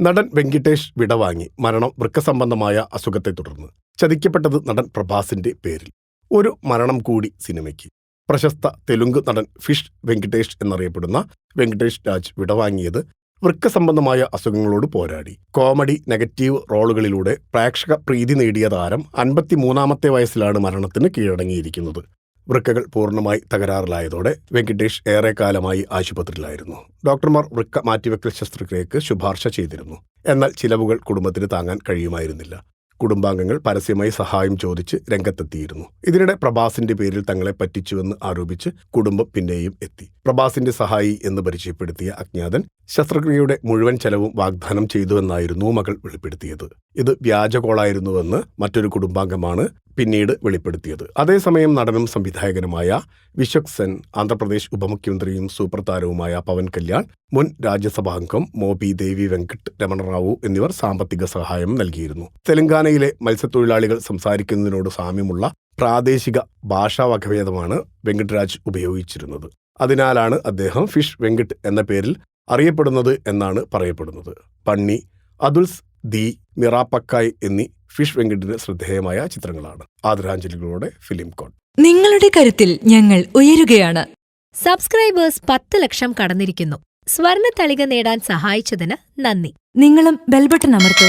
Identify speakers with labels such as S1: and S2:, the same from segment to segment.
S1: നടൻ വെങ്കിട്ടേഷ് വിടവാങ്ങി മരണം വൃക്കസംബന്ധമായ അസുഖത്തെ തുടർന്ന്. ചതിക്കപ്പെട്ടത് നടൻ പ്രഭാസിന്റെ പേരിൽ. ഒരു മരണം കൂടി സിനിമയ്ക്ക്. പ്രശസ്ത തെലുങ്ക് നടൻ ഫിഷ് വെങ്കിട്ടേഷ് എന്നറിയപ്പെടുന്ന വെങ്കിട്ടേഷ് രാജ് വിടവാങ്ങിയത് വൃക്കസംബന്ധമായ അസുഖങ്ങളോട് പോരാടി. കോമഡി നെഗറ്റീവ് റോളുകളിലൂടെ പ്രേക്ഷക പ്രീതി നേടിയ താരം അൻപത്തിമൂന്നാമത്തെ വയസ്സിലാണ് മരണത്തിന് കീഴടങ്ങിയിരിക്കുന്നത്. വൃക്കകൾ പൂർണമായി തകരാറിലായതോടെ വെങ്കിടേഷ് ഏറെക്കാലമായി ആശുപത്രിയിലായിരുന്നു. ഡോക്ടർമാർ വൃക്ക മാറ്റിവെക്കൽ ശസ്ത്രക്രിയക്ക് ശുപാർശ ചെയ്തിരുന്നു. എന്നാൽ ചിലവുകൾ കുടുംബത്തിന് താങ്ങാൻ കഴിയുമായിരുന്നില്ല. കുടുംബാംഗങ്ങൾ പരസ്യമായി സഹായം ചോദിച്ച് രംഗത്തെത്തിയിരുന്നു. ഇതിനിടെ പ്രഭാസിന്റെ പേരിൽ തങ്ങളെ പറ്റിച്ചുവെന്ന് ആരോപിച്ച് കുടുംബം പിന്നെയും എത്തി. പ്രഭാസിന്റെ സഹായി എന്ന് പരിചയപ്പെടുത്തിയ അജ്ഞാതൻ ശസ്ത്രക്രിയയുടെ മുഴുവൻ ചെലവും വാഗ്ദാനം ചെയ്തുവെന്നായിരുന്നു മകൾ വെളിപ്പെടുത്തിയത്. ഇത് വ്യാജ കോളായിരുന്നുവെന്ന് മറ്റൊരു കുടുംബാംഗമാണ് പിന്നീട് വെളിപ്പെടുത്തിയത്. അതേസമയം നടനും സംവിധായകനുമായ വിശ്വക് സെൻ ആന്ധ്രാപ്രദേശ് ഉപമുഖ്യമന്ത്രിയും സൂപ്പർ താരവുമായ പവൻ കല്യാൺ മുൻ രാജ്യസഭാംഗം മോബി ദേവി വെങ്കട്ട് രമണറാവു എന്നിവർ സാമ്പത്തിക സഹായം നൽകിയിരുന്നു. തെലങ്കാനയിലെ മത്സ്യത്തൊഴിലാളികൾ സംസാരിക്കുന്നതിനോട് സാമ്യമുള്ള പ്രാദേശിക ഭാഷാ വകഭേദമാണ് വെങ്കട്രാജ് ഉപയോഗിച്ചിരുന്നത്. അതിനാലാണ് അദ്ദേഹം ഫിഷ് വെങ്കട്ട് എന്ന പേരിൽ അറിയപ്പെടുന്നത് എന്നാണ് പറയപ്പെടുന്നത്. പണ്ണി അതുൽസ് ദി നിറാപ്പക്കായ് എന്നീ ഫിഷ് വെങ്കട്ടിന് ശ്രദ്ധേയമായ ചിത്രങ്ങളാണ്. ആദരാഞ്ജലികളോടെ ഫിലിം കോട്ട്
S2: നിങ്ങളുടെ കരുത്തിൽ ഞങ്ങൾ ഉയരുകയാണ്.
S3: സബ്സ്ക്രൈബേഴ്സ് പത്ത് ലക്ഷം കടന്നിരിക്കുന്നു. സ്വർണ തളിക നേടാൻ സഹായിച്ചതിന് നന്ദി.
S2: നിങ്ങളും ബെൽബട്ടൺ അമർത്തോ.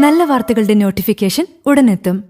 S2: നല്ല വാർത്തകളുടെ നോട്ടിഫിക്കേഷൻ ഉടനെത്തും.